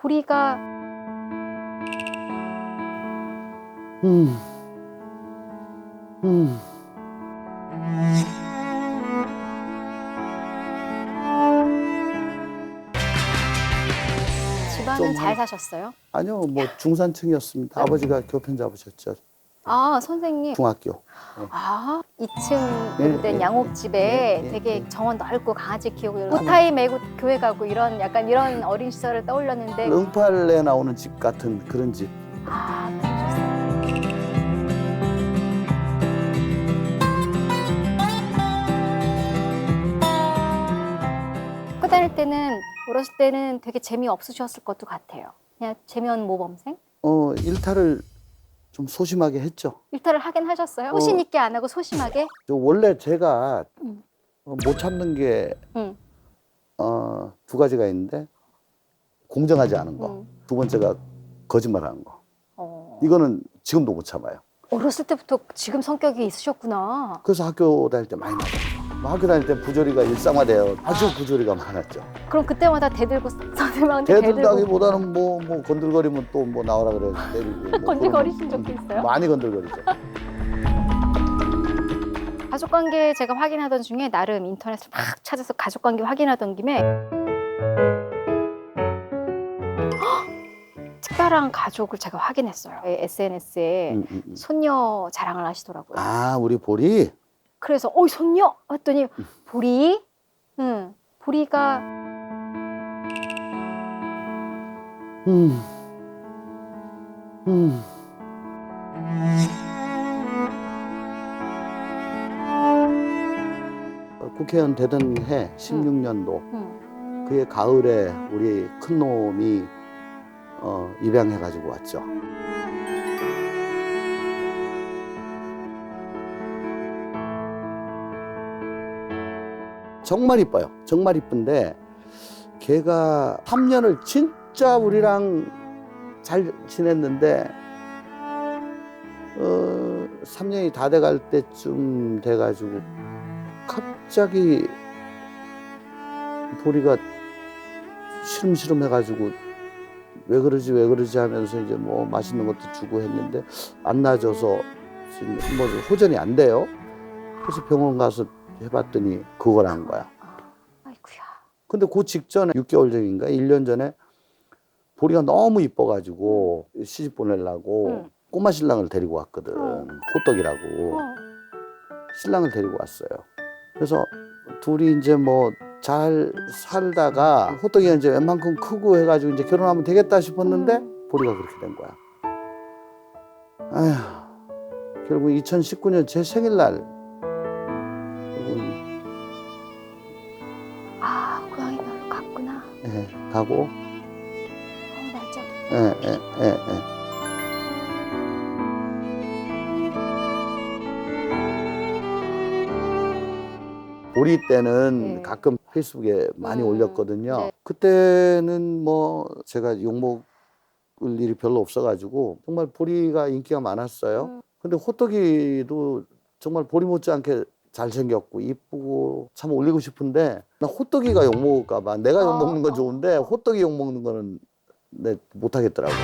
보리가 음. 음. 집안은 좀 잘 사셨어요? 아니요, 뭐 중산층이었습니다. 아버지가 교편 잡으셨죠. 아 선생님. 중학교. 아 2층 네, 된 네. 양옥집에 네, 네, 되게 네. 정원 넓고 강아지 키우고 오타이 메고 교회 가고 이런 약간 이런 어린 시절을 떠올렸는데 응팔레 나오는 집 같은 그런 집. 아 그러셨어요. 학교 다닐 때는 어렸을 때는 되게 재미 없으셨을 것도 같아요. 그냥 재미없는 모범생? 어, 일탈을 좀 소심하게 했죠. 일탈을 하긴 하셨어요? 어. 소신 있게 안 하고 소심하게? 저 원래 제가 음. 어, 못 참는 게 응. 어, 두 가지가 있는데 공정하지 않은 거. 음. 두 번째가 거짓말하는 거. 어. 이거는 지금도 못 참아요. 어렸을 때부터 지금 성격이 있으셨구나. 그래서 학교 다닐 때 많이 나갔어요. 뭐 학교 다닐 때 부조리가 일상화돼요. 아주 부조리가 많았죠. 그럼 그때마다 대들고 선생님한테 대들고 대들다기보다는 뭐, 뭐 건들거리면 또 뭐 나오라 그래 때리고. 뭐 건들거리신 적도 있어요? 많이 건들거리죠. 가족관계 제가 확인하던 중에 나름 인터넷을 막 찾아서 가족관계 확인하던 김에 헉! 특별한 가족을 제가 확인했어요. SNS에 음, 음, 음. 손녀 자랑을 하시더라고요. 아 우리 보리 그래서 어이 손녀 했더니 보리, 응 보리가 음. 음. 어, 국회의원 되던 해 16년도 응. 그해 가을에 우리 큰 놈이 어, 입양해 가지고 왔죠. 정말 이뻐요. 정말 이쁜데 걔가 3년을 진짜 우리랑 잘 지냈는데 어 3년이 다 돼갈 때쯤 돼가지고 갑자기 보리가 시름시름 해가지고 왜 그러지 왜 그러지 하면서 이제 뭐 맛있는 것도 주고 했는데 안 나아져서 지금 뭐 호전이 안 돼요. 그래서 병원 가서 해봤더니 그거란 거야. 아이쿠야. 근데 그 직전에 6개월 전인가 1년 전에 보리가 너무 이뻐가지고 시집 보내려고 응. 꼬마 신랑을 데리고 왔거든. 어. 호떡이라고. 어. 신랑을 데리고 왔어요. 그래서 둘이 이제 뭐 잘 살다가 호떡이가 이제 웬만큼 크고 해가지고 이제 결혼하면 되겠다 싶었는데 음. 보리가 그렇게 된 거야. 아휴, 결국 2019년 제 생일날 결국 아 고양이 별로 갔구나. 예, 가고 어, 날짜. 예, 예, 예, 예. 보리 때는 네. 가끔 페이스북에 많이 음, 올렸거든요. 네. 그때는 뭐 제가 욕먹을 일이 별로 없어가지고 정말 보리가 인기가 많았어요. 음. 근데 호떡이도 정말 보리 못지않게 잘생겼고 이쁘고 참 올리고 싶은데 나 호떡이가 욕먹을까봐 내가 욕먹는 건 어. 좋은데 호떡이 욕먹는 거는 내 못하겠더라고.